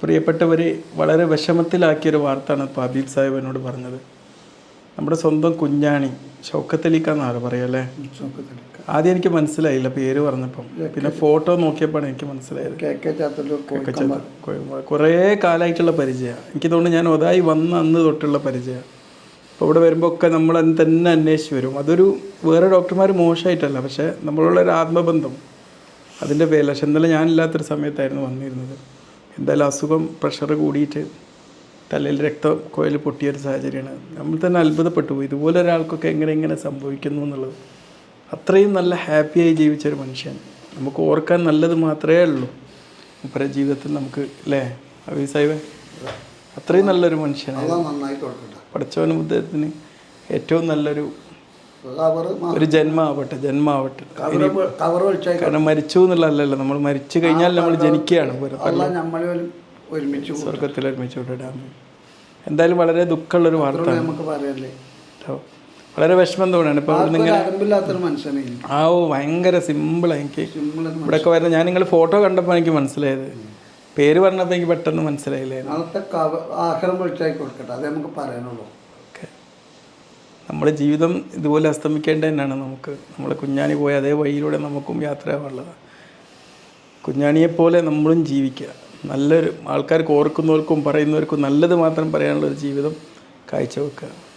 പ്രിയപ്പെട്ടവർ വളരെ വിഷമത്തിലാക്കിയൊരു വാർത്തയാണ് ഇപ്പോൾ ഹബീബ് സാഹിബ് എന്നോട് പറഞ്ഞത്. നമ്മുടെ സ്വന്തം കുഞ്ഞാണി ഷൗക്കത്തലിക്കാന്നാണ് പറയല്ലേ ആദ്യം എനിക്ക് മനസ്സിലായില്ല പേര് പറഞ്ഞപ്പം. പിന്നെ ഫോട്ടോ നോക്കിയപ്പോഴാണ് എനിക്ക് മനസ്സിലായത്. കുറേ കാലമായിട്ടുള്ള പരിചയമാണ്. എനിക്ക് തോന്നുന്നു ഞാൻ ഒതായി വന്ന അന്ന് തൊട്ടുള്ള പരിചയമാണ്. അപ്പോൾ ഇവിടെ വരുമ്പോൾ ഒക്കെ നമ്മൾ തന്നെ അന്വേഷിച്ച് വരും. അതൊരു വേറെ ഡോക്ടർമാർ മോശമായിട്ടല്ല പക്ഷേ നമ്മളുള്ള ഒരു ആത്മബന്ധം. അതിന്റെ പേരിൽ പക്ഷെ ഇന്നലെ ഞാനില്ലാത്തൊരു സമയത്തായിരുന്നു വന്നിരുന്നത്. എന്തായാലും അസുഖം പ്രഷർ കൂടിയിട്ട് തലയിൽ രക്തം കോയിൽ പൊട്ടിയൊരു സാഹചര്യമാണ്. നമ്മൾ തന്നെ അത്ഭുതപ്പെട്ടു പോയി. ഇതുപോലെ ഒരാൾക്കൊക്കെ എങ്ങനെ എങ്ങനെ സംഭവിക്കുന്നു എന്നുള്ളത്. അത്രയും നല്ല ഹാപ്പിയായി ജീവിച്ചൊരു മനുഷ്യൻ. നമുക്ക് ഓർക്കാൻ നല്ലത് മാത്രമേ ഉള്ളൂ. മുപ്പര ജീവിതത്തിൽ നമുക്ക് അല്ലേ അബി സാഹിബേ അത്രയും നല്ലൊരു മനുഷ്യനാണ്. പഠിച്ചവനും അദ്ദേഹത്തിന് ഏറ്റവും നല്ലൊരു ഒരു ജന്മാവട്ടെ ജന്മാവട്ടെ. കാരണം മരിച്ചു എന്നുള്ളതല്ലല്ലോ നമ്മൾ മരിച്ചു കഴിഞ്ഞാൽ നമ്മൾ ജനിക്കുകയാണ്. സ്വർഗത്തിൽ ഒരുമിച്ച് വിട്ടിടാൻ എന്തായാലും വളരെ ദുഃഖമുള്ളൊരു വാർത്ത നമുക്ക് പറയല്ലേ വളരെ വിഷമം തോന്നുകയാണ്. ഇപ്പോൾ നിങ്ങൾ ആ ഓ ഭയങ്കര സിമ്പിളാണ് എനിക്ക്. സിമ്പിൾ ഇവിടെയൊക്കെ വരുന്ന ഞാൻ നിങ്ങൾ ഫോട്ടോ കണ്ടപ്പോൾ എനിക്ക് മനസ്സിലായത്. പേര് പറഞ്ഞപ്പോൾ എനിക്ക് പെട്ടെന്ന് മനസ്സിലായില്ലേ? നാളത്തെ ആഹാരം ഒഴിച്ചായി കൊടുക്കട്ടെ. അതേ നമുക്ക് പറയാനുള്ളൂ. നമ്മുടെ ജീവിതം ഇതുപോലെ അസ്തമിക്കേണ്ട തന്നെയാണ് നമുക്ക്. നമ്മൾ കുഞ്ഞാണി പോയ അതേ വഴിയിലൂടെ നമുക്കും യാത്രയാവാനുള്ളത് കുഞ്ഞാണിയെപ്പോലെ നമ്മളും ജീവിക്കുക. നല്ലൊരു ആൾക്കാർക്ക് ഓർക്കുന്നവർക്കും പറയുന്നവർക്കും നല്ലത് മാത്രം പറയാനുള്ളൊരു ജീവിതം കാഴ്ചവെക്കുക.